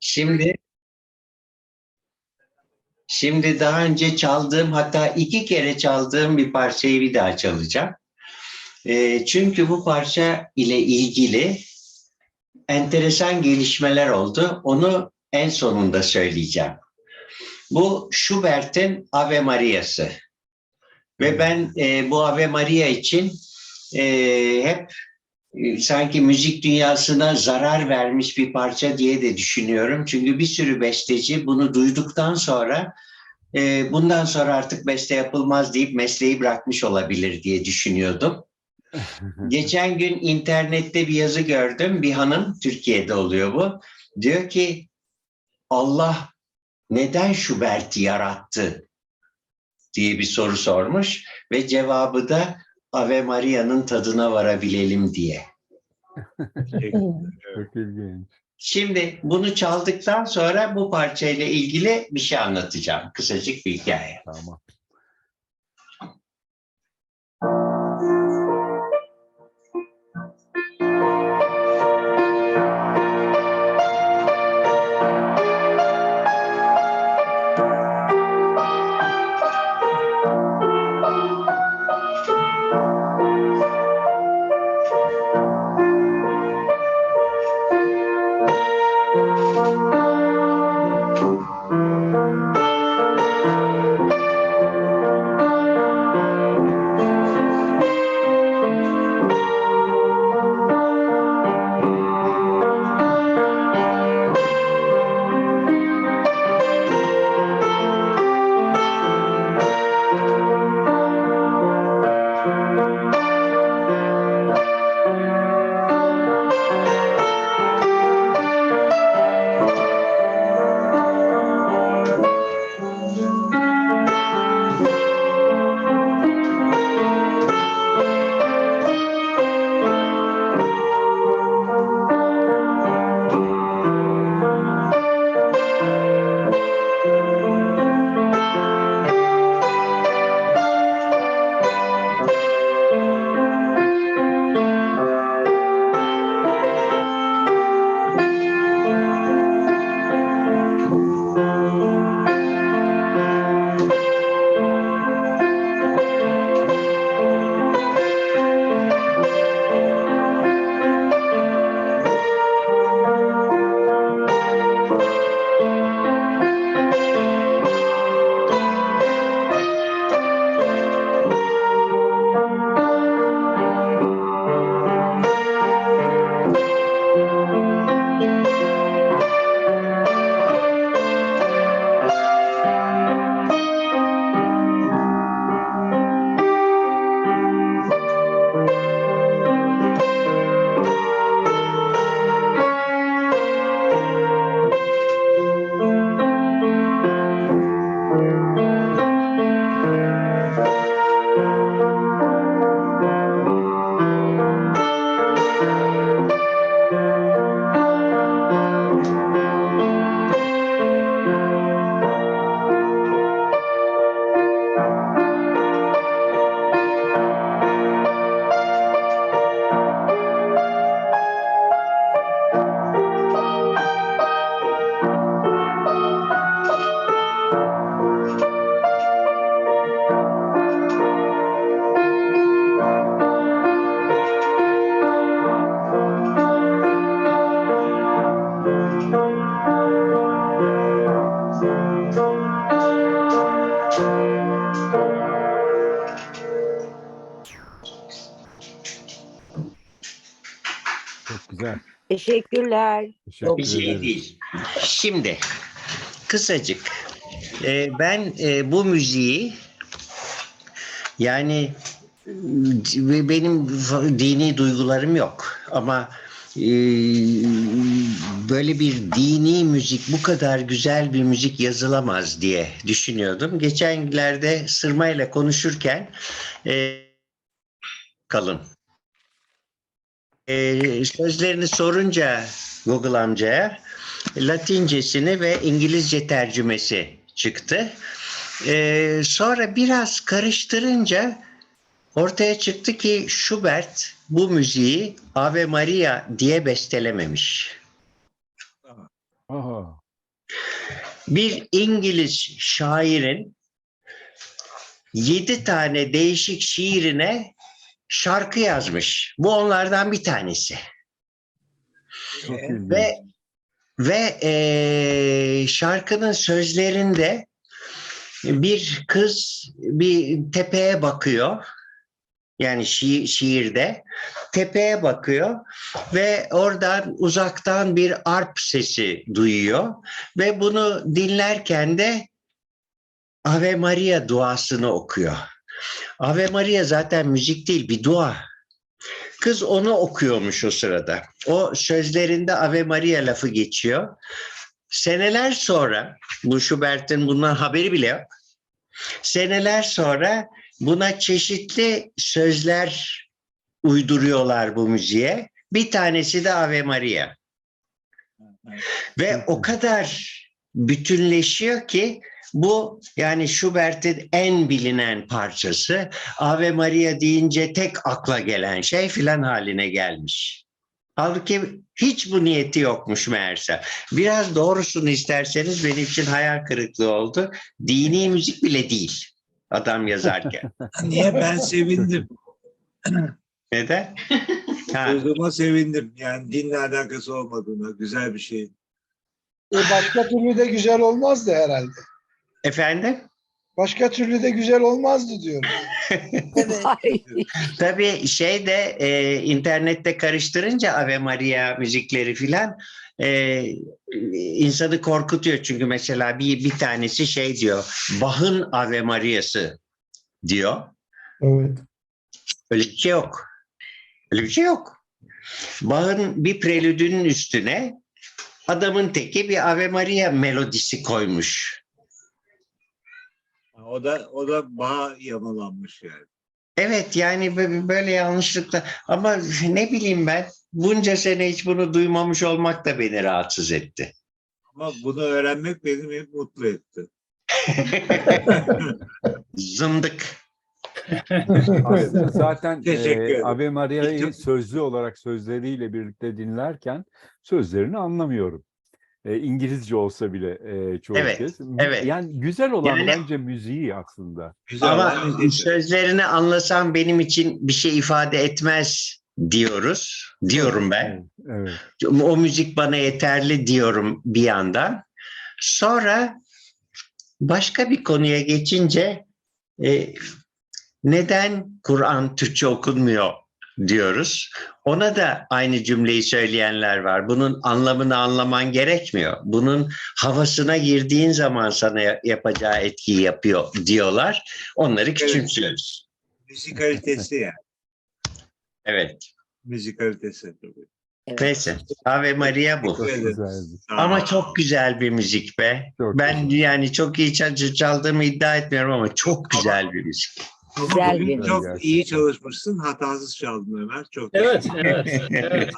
Şimdi şimdi daha önce çaldığım hatta iki kere çaldığım bir parçayı bir daha çalacağım. Ee, çünkü bu parça ile ilgili enteresan gelişmeler oldu. Onu en sonunda söyleyeceğim. Bu Schubert'in Ave Maria'sı. Ve ben e, bu Ave Maria için e, hep e, sanki müzik dünyasına zarar vermiş bir parça diye de düşünüyorum. Çünkü bir sürü besteci bunu duyduktan sonra e, bundan sonra artık beste yapılmaz deyip mesleği bırakmış olabilir diye düşünüyordum. Geçen gün internette bir yazı gördüm. Bir hanım, Türkiye'de oluyor bu. Diyor ki Allah neden Schubert'i yarattı diye bir soru sormuş ve cevabı da Ave Maria'nın tadına varabilelim diye. Çok ilginç. Şimdi bunu çaldıktan sonra bu parçayla ilgili bir şey anlatacağım. Kısacık bir hikaye. Tamam. Teşekkürler. Teşekkür Bir şey değil. Şimdi kısacık e, ben e, bu müziği yani e, benim dini duygularım yok ama e, böyle bir dini müzik bu kadar güzel bir müzik yazılamaz diye düşünüyordum. Geçenlerde Sırma ile konuşurken e, kalın e, sözlerini sorunca Google amcaya Latincesini ve İngilizce tercümesi çıktı. E, sonra biraz karıştırınca ortaya çıktı ki Schubert bu müziği Ave Maria diye bestelememiş. Aha. Bir İngiliz şairin yedi tane değişik şiirine şarkı yazmış. Bu onlardan bir tanesi. Çok ilginç. Ve ve eee, şarkının sözlerinde bir kız bir tepeye bakıyor. Yani şi- şiirde tepeye bakıyor ve oradan uzaktan bir arp sesi duyuyor ve bunu dinlerken de Ave Maria duasını okuyor. Ave Maria zaten müzik değil bir dua. Kız onu okuyormuş o sırada. O sözlerinde Ave Maria lafı geçiyor. Seneler sonra, bu Schubert'in bundan haberi bile yok. Seneler sonra buna çeşitli sözler uyduruyorlar bu müziğe. Bir tanesi de Ave Maria. Ve o kadar bütünleşiyor ki bu yani Schubert'in en bilinen parçası. Ave Maria deyince tek akla gelen şey filan haline gelmiş. Halbuki hiç bu niyeti yokmuş meğerse. Biraz doğrusunu isterseniz benim için hayal kırıklığı oldu. Dini müzik bile değil adam yazarken. Niye ben sevindim. Neden? Duyduğuma sevindim. Yani dinle alakası olmadığına güzel bir şey. E başka türlü de güzel olmazdı herhalde. Efendim? Başka türlü de güzel olmazdı diyorum. Tabii şey de e, internette karıştırınca Ave Maria müzikleri filan e, insanı korkutuyor. Çünkü mesela bir, bir tanesi şey diyor. Bach'ın Ave Maria'sı diyor. Evet. Öyle bir şey yok. Öyle bir şey yok. Bach'ın bir prelüdünün üstüne adamın teki bir Ave Maria melodisi koymuş. O da o da bağa yamalanmış yani. Evet yani bö- böyle yanlışlıkla ama ne bileyim ben bunca sene hiç bunu duymamış olmak da beni rahatsız etti. Ama bunu öğrenmek beni hep mutlu etti. Zındık. Aslında zaten e. Ave Maria'yı sözlü olarak sözleriyle birlikte dinlerken sözlerini anlamıyorum. E, İngilizce olsa bile e, çoğu Evet, kez. evet. Yani güzel olan Yani- bence müziği aslında. Güzel Ama sözlerini anlasam benim için bir şey ifade etmez diyoruz. Diyorum ben. Evet, evet. O müzik bana yeterli diyorum bir yandan. Sonra başka bir konuya geçince e, neden Kur'an Türkçe okunmuyor diyoruz. Ona da aynı cümleyi söyleyenler var. Bunun anlamını anlaman gerekmiyor. Bunun havasına girdiğin zaman sana ya- yapacağı etkiyi yapıyor diyorlar. Onları küçümsüyoruz. Müzikalitesi yani. Evet. Müzikalitesi tabii. Neyse. Ave Maria bu. Çok Evet. güzeldi. Ama çok güzel bir müzik be. Çok Ben güzel. yani çok iyi çal- çaldığımı iddia etmiyorum ama çok güzel bir müzik. Güzel Bugün bir çok Gerçekten. iyi çalışmışsın. Hatasız çaldın Ömer. Çok Evet, evet, evet.